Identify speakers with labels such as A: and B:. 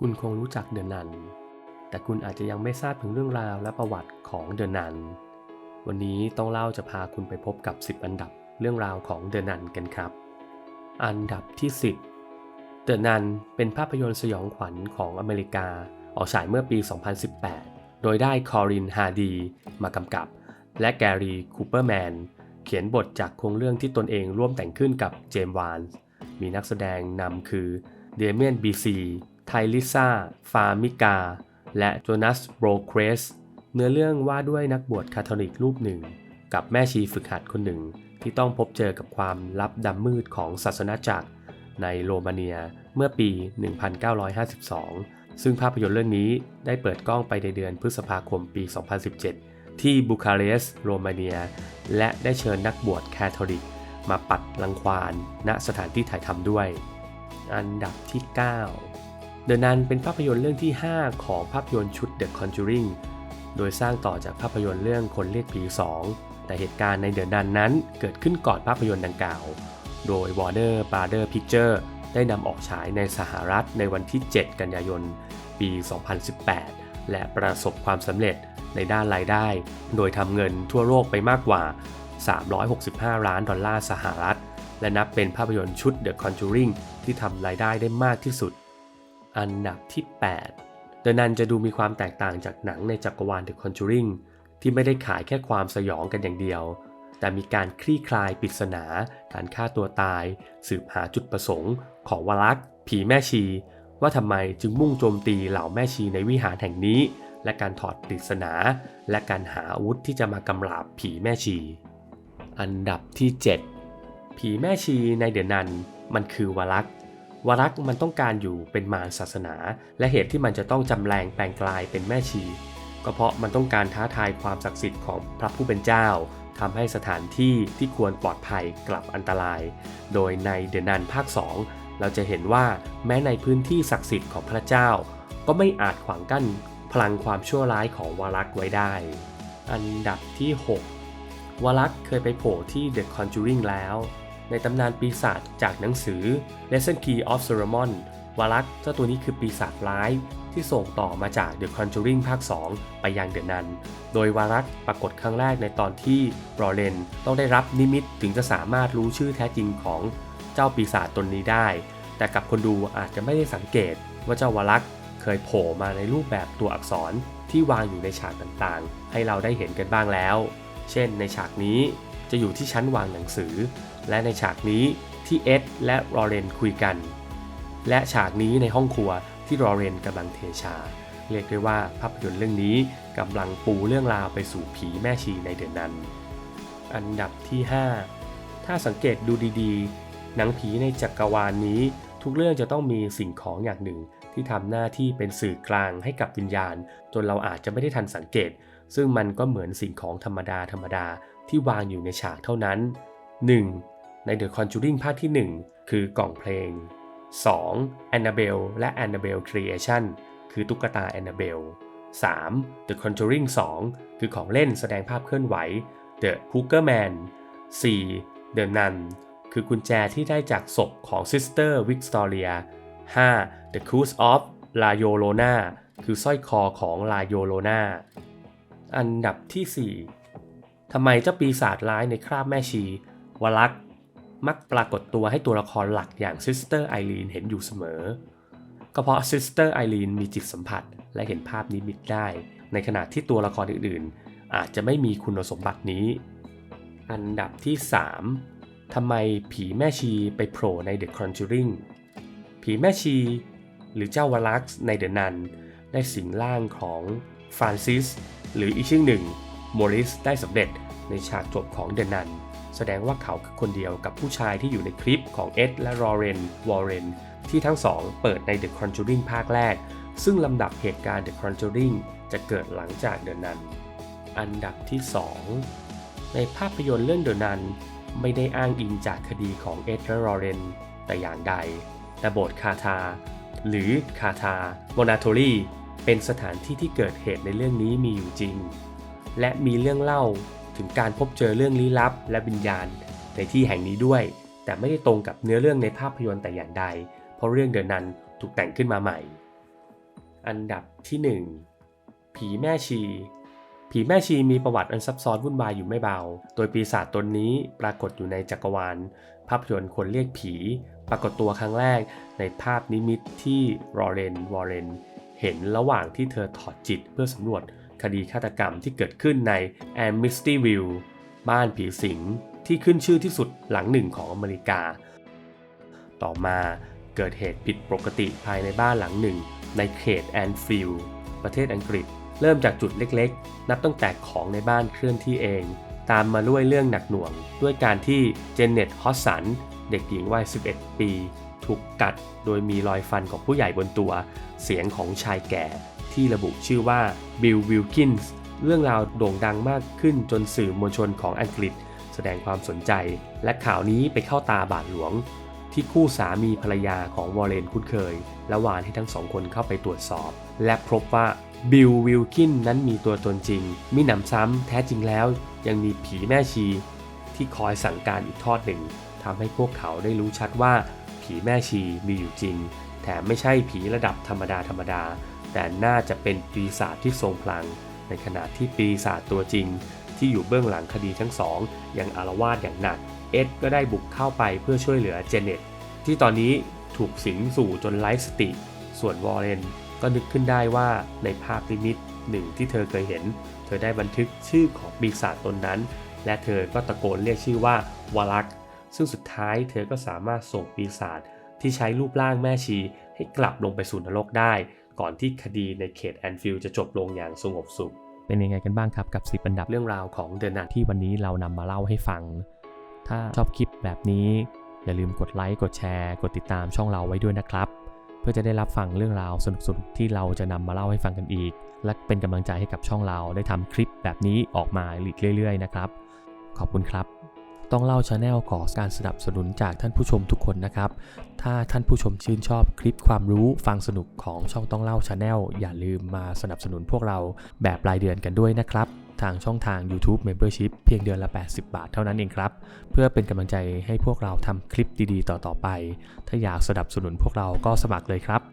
A: คุณคงรู้จักเดอะนัน แต่คุณอาจจะยังไม่ทราบถึงเรื่องราวและประวัติของเดอะนัน วันนี้ต้องเล่าจะพาคุณไปพบกับ 10 อันดับเรื่องราวของเดอะนันกันครับ อันดับที่ 10เดอะนันเป็นภาพยนตร์สยองขวัญของอเมริกา ออกฉายเมื่อปี 2018 โดยได้คอรินฮาร์ดีมากำกับ และแกรีคูเปอร์แมนเขียนบทจากโครงเรื่องที่ตนเองร่วมแต่งขึ้นกับเจมส์วาน มีนักแสดงนำคือเดเมียนบีซี ไทลิซ่า ฟามิกา และโจนัสโบรเครสเนื้อเรื่องว่าด้วยนักบวชคาทอลิกรูปหนึ่ง กับแม่ชีฝึกหัดคนหนึ่ง ที่ต้องพบเจอกับความลับดำมืดของศาสนาจักร ในโรมาเนียเมื่อปี 1952 ซึ่งภาพยนตร์เรื่องนี้ได้เปิดกล้องไปในเดือนพฤษภาคมปี 2017 ที่บูคาเรสต์โรมาเนีย และได้เชิญนักบวชคาทอลิก มาปัดรังควานณสถานที่ถ่ายทำด้วย อันดับที่ 9 The Nun เป็นภาพยนตร์เรื่องที่ 5 ของภาพยนตร์ชุด The Conjuring โดยสร้างต่อจากภาพยนตร์เรื่องคนเรียกผี 2 แต่เหตุการณ์ใน The Nun นั้นเกิดขึ้นก่อนภาพยนตร์ดังกล่าว โดย Warner Brother Picture ได้นำออกฉายในสหรัฐในวันที่ 7 กันยายน ปี 2018 และประสบความสำเร็จในด้านรายได้ โดยทำเงินทั่วโลกไปมากกว่า 365 ล้านดอลลาร์สหรัฐ และนับเป็นภาพยนตร์ชุด The Conjuring ที่ทำรายได้ได้มากที่สุด อันดับที่ 8 The Nun จะดูมีความแตกต่างจากหนังในจักรวาล The Conjuring ที่ไม่ได้ขายแค่ความสยองกันอย่างเดียว แต่มีการคลี่คลายปริศนา การฆ่าตัวตาย สืบหาจุดประสงค์ ของวลักษ์ผีแม่ชี ว่าทำไมจึงมุ่งโจมตีเหล่าแม่ชีในวิหารแห่งนี้ และการถอดปริศนา และการหาอาวุธที่จะมากำราบผีแม่ชี อันดับที่ 7 ผีแม่ชีในเดนันมันคือวลักษ์ วรักษ์มันต้องการอยู่เป็นมารศาสนา และเหตุที่มันจะต้องจำแรงแปลงกลายเป็นแม่ชี ก็เพราะมันต้องการท้าทายความศักดิ์สิทธิ์ของพระผู้เป็นเจ้าทำให้สถานที่ที่ควรปลอดภัยกลับอันตราย โดยในเดนันภาค 2 เราจะเห็นว่าแม้ในพื้นที่ศักดิ์สิทธิ์ของพระเจ้า ก็ไม่อาจขวางกั้นพลังความชั่วร้ายของวรักษ์ไว้ได้ อันดับที่ 6วรักษ์เคยไปโผล่ที่ The Conjuring แล้ว ในตำนานปีศาจจากหนังสือ Lesson Key of Solomon วารักเจ้าตัวนี้คือปีศาจร้ายที่ส่งต่อมาจาก The Conjuring ภาค 2 ไปยังเดอะนัน โดยวารักปรากฏครั้งแรกในตอนที่บรอเรนต้องได้รับนิมิตถึงจะสามารถรู้ชื่อแท้จริงของเจ้าปีศาจตนนี้ได้ แต่กับคนดูอาจจะไม่ได้สังเกตว่าเจ้าวารักเคยโผล่มาในรูปแบบตัวอักษรที่วางอยู่ในฉากต่างๆ ให้เราได้เห็นกันบ้างแล้ว เช่น ในฉากนี้ จะอยู่ที่ชั้นวางหนังสือ และในฉากนี้ที่เอ็ดและรอเรนคุยกัน และฉากนี้ในห้องครัวที่รอเรนกำลังเทชา เรียกได้ว่าภาพยนตร์เรื่องนี้กำลังปูเรื่องราวไปสู่ผีแม่ชีในเดือนนั้น อันดับที่ 5 ถ้าสังเกตดูดีๆ หนังผีในจักรวาลนนี้ ทุกเรื่องจะต้องมีสิ่งของอย่างหนึ่งที่ทำหน้าที่เป็นสื่อกลางให้กับวิญญาณ จนเราอาจจะไม่ได้ทันสังเกต ซึ่งมันก็เหมือนสิ่งของธรรมดาธรรมดา ที่วางอยู่ในฉากเท่านั้น 1. ใน The Conjuring ภาคที่ 1 คือกล่องเพลง 2. Annabelle และ Annabelle Creation คือตุ๊กตา Annabelle 3. The Conjuring 2 คือของเล่นแสดงภาพเคลื่อนไหว The Hooker Man 4. The Nun คือกุญแจที่ได้จากศพของ Sister Victoria 5. The Cruise of La Llorona คือสร้อยคอของ La Llorona อันดับที่ 4 ทำไมเจ้าปีศาจร้ายในคราบแม่ชี วลักษ์มักปรากฏตัวให้ตัวละครหลักอย่างซิสเตอร์ไอรีนเห็นอยู่เสมอ ก็เพราะซิสเตอร์ไอรีนมีจิตสัมผัสและเห็นภาพนิมิตได้ ในขณะที่ตัวละครอื่นๆ อาจจะไม่มีคุณสมบัตินี้ อันดับที่ 3ทำไมผีแม่ชีไปโผล่ใน The Conjuring ผีแม่ชี หรือเจ้าวลักษ์ในเดอะนันได้สิงร่างของฟรานซิสหรืออีกชื่อหนึ่ง โมริสได้สำเร็จในฉากจบของเดนัน แสดงว่าเขาคือคนเดียวกับผู้ชายที่อยู่ในคลิปของเอ็ดและรอเรนวอร์เรนที่ทั้งสองเปิดใน The Conjuring ภาคแรก ซึ่งลำดับเหตุการณ์ The Conjuring จะเกิดหลังจากเดนัน อันดับที่ 2 ในภาพยนตร์เรื่องเดนันไม่ได้อ้างอิงจากคดีของเอ็ดและรอเรนแต่อย่างใด แต่โบสถ์คาทา หรือคาทาโมนาโทรีเป็นสถานที่ที่เกิดเหตุในเรื่องนี้มีอยู่จริง และมีเรื่องเล่าถึงการพบเจอเรื่องลี้ลับ และวิญญาณในที่แห่งนี้ด้วย แต่ไม่ได้ตรงกับเนื้อเรื่องในภาพยนตร์แต่อย่างใด เพราะเรื่องเดินนั้นถูกแต่งขึ้นมาใหม่ อันดับที่ 1 ผีแม่ชี ผีแม่ชีมีประวัติอันซับซ้อนวุ่นวายอยู่ไม่เบา โดยปีศาจตนนี้ปรากฏอยู่ในจักรวาล ภาพยนตร์คนเรียกผี ปรากฏตัวครั้งแรกในภาพนิมิตที่รอเรนวอร์เรนเห็นระหว่างที่เธอถอดจิตเพื่อสำรวจ คดีฆาตกรรมที่เกิดขึ้นใน a m i s t y v i l l e บ้านผีสิงที่ขึ้นชื่อที่สุดหลังหนึ่งของอเมริกา ต่อมาเกิดเหตุผิดปกติภายในบ้านหลังหนึ่ง ในเขตแอนฟิลด์ประเทศอังกฤษ เริ่มจากจุดเล็กๆ นับตั้งแต่ของในบ้านเคลื่อนที่เอง ตามมาด้วยเรื่องหนักหน่วง ด้วยการที่เจเน็ตฮอสสันเด็กหญิงวัย 11 ปี ถูกกัดโดยมีรอยฟันของผู้ใหญ่บนตัว เสียงของชายแก่ ที่ระบุชื่อว่าบิลวิลกินส์เรื่องราวโด่งดังมากขึ้นจนสื่อมวลชนของอังกฤษ แสดงความสนใจ และข่าวนี้ไปเข้าตาบาทหลวง ที่คู่สามีภรรยาของวอร์เรนคุ้นเคย และวานให้ทั้งสองคนเข้าไปตรวจสอบ และพบว่าบิลวิลกินนั้นมีตัวตนจริงมิหนำซ้ำแท้จริงแล้ว ยังมีผีแม่ชี ที่คอยสั่งการอีกทอดหนึ่งทำให้พวกเขาได้รู้ชัดว่าผีแม่ชีมีอยู่จริง แถมไม่ใช่ผีระดับธรรมดาธรรมดา แต่น่าจะเป็นปีศาจที่ทรงพลัง ในขณะที่ปีศาจตัวจริง ที่อยู่เบื้องหลังคดีทั้งสองยังอารวาสอย่างหนัก เอ็ดก็ได้บุกเข้าไปเพื่อช่วยเหลือเจเน็ตที่ตอนนี้ถูกสิงสู่จนไร้สติ ส่วนวอร์เรนก็นึกขึ้นได้ว่าในภาพลิมิตหนึ่งที่เธอเคยเห็น เธอได้บันทึกชื่อของปีศาจตนนั้น และเธอก็ตะโกนเรียกชื่อว่าวาลัก ซึ่งสุดท้ายเธอก็สามารถส่งปีศาจที่ใช้รูปร่างแม่ชีให้กลับลงไปสู่นรกได้ ก่อนที่คดีในเขตแอนฟิลด์จะจบลงอย่างสงบสุข
B: เป็นยังไงกันบ้างครับกับ10อันดับ
A: เรื่องราวของเดนัท
B: ที่วันนี้เรานำมาเล่าให้ฟัง ถ้าชอบคลิปแบบนี้ อย่าลืมกดไลค์กดแชร์ กดติดตามช่องเราไว้ด้วยนะครับ เพื่อจะได้รับฟังเรื่องราวสนุกๆที่เราจะนำมาเล่าให้ฟังกันอีก และเป็นกำลังใจให้กับช่องเราได้ทำคลิปแบบนี้ออกมาอีกเรื่อย ๆ นะครับ ขอบคุณครับ ต้องเล่าชาแนลขอการสนับสนุนจากท่านผู้ชมทุกคนนะครับ ถ้าท่านผู้ชมชื่นชอบคลิปความรู้ฟังสนุกของช่องต้องเล่าชาแนลอย่าลืมมาสนับสนุนพวกเราแบบรายเดือนกันด้วยนะครับ ทางช่องทาง YouTube Membership เพียงเดือนละ 80 บาทเท่านั้นเองครับ เพื่อเป็นกำลังใจให้พวกเราทำคลิปดีๆ ต่อๆไป ถ้าอยากสนับสนุนพวกเราก็สมัครเลยครับ